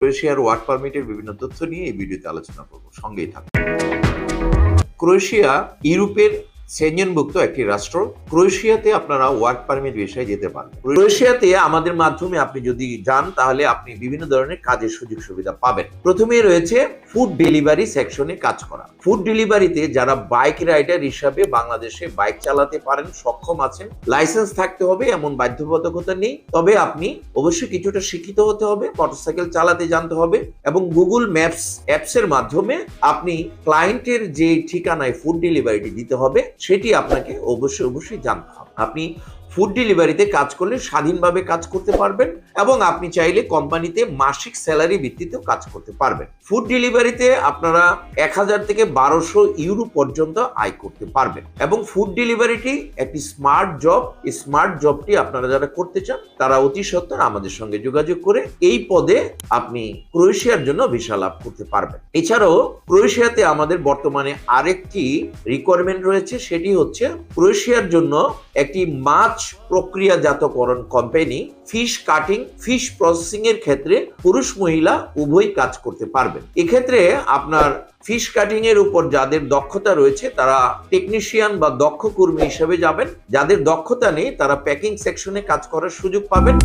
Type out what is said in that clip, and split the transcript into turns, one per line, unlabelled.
ক্রোয়েশিয়ার ওয়ার্ক পারমিটের বিভিন্ন তথ্য নিয়ে এই ভিডিওতে আলোচনা করব। সঙ্গেই থাকুন। ক্রোয়েশিয়া ইউরোপের সেঞ্জনভুক্ত একটি রাষ্ট্র, ক্রোয়েশিয়াতে আপনারা ওয়ার্ক পারমিট বিষয়ে যেতে পারেন। ক্রোয়েশিয়াতে আমাদের মাধ্যমে আপনি যদি যান, তাহলে আপনি বিভিন্ন ধরনের কাজের সুযোগ সুবিধা পাবেন। প্রথমে রয়েছে ফুড ডেলিভারি সেকশনে কাজ করা। ফুড ডেলিভারিতে যারা বাইক রাইডার হিসাবে বাংলাদেশে বাইক চালাতে পারেন, সক্ষম আছেন লাইসেন্স থাকতে হবে, এমন বাধ্যবাধকতা নেই। তবে আপনি অবশ্যই কিছুটা শিক্ষিত হতে হবে মোটরসাইকেল চালাতে জানতে হবে এবং গুগল ম্যাপস অ্যাপসের মাধ্যমে আপনি ক্লায়েন্টের যে ঠিকানায় ফুড ডেলিভারিটি দিতে হবে সেটি আপনাকে অবশ্যই অবশ্যই জানতে হবে। আপনি ফুড ডেলিভারিতে কাজ করলে স্বাধীনভাবে কাজ করতে পারবেন এবং আপনি চাইলে কোম্পানিতে মাসিক স্যালারি ভিত্তিতেও কাজ করতে পারবেন। ফুড ডেলিভারিতে আপনারা এক হাজার থেকে বারোশো ইউরো পর্যন্ত আয় করতে পারবেন এবং ফুড ডেলিভারিটি একটি স্মার্ট জব এই স্মার্ট জবটি আপনারা যারা করতে চান, তারা অতি সত্বর আমাদের সঙ্গে যোগাযোগ করে এই পদে আপনি ক্রোয়েশিয়ার জন্য ভিসা লাভ করতে পারবেন। এছাড়াও ক্রোয়েশিয়াতে আমাদের বর্তমানে আরেকটি রিকোয়ারমেন্ট রয়েছে, সেটি হচ্ছে ক্রোয়েশিয়ার জন্য একটি মাছ প্রক্রিয়াজাতকরণ company fish cutting fish processing এর ক্ষেত্রে পুরুষ মহিলা উভয় কাজ করতে পারবেন। এক্ষেত্রে আপনার ফিশ কাটিং এর উপর যাদের দক্ষতা রয়েছে, তারা টেকনিশিয়ান বা দক্ষ কর্মী হিসেবে যাবেন। যাদের দক্ষতা নেই, তারা প্যাকিং সেকশনে কাজ করার সুযোগ পাবেন।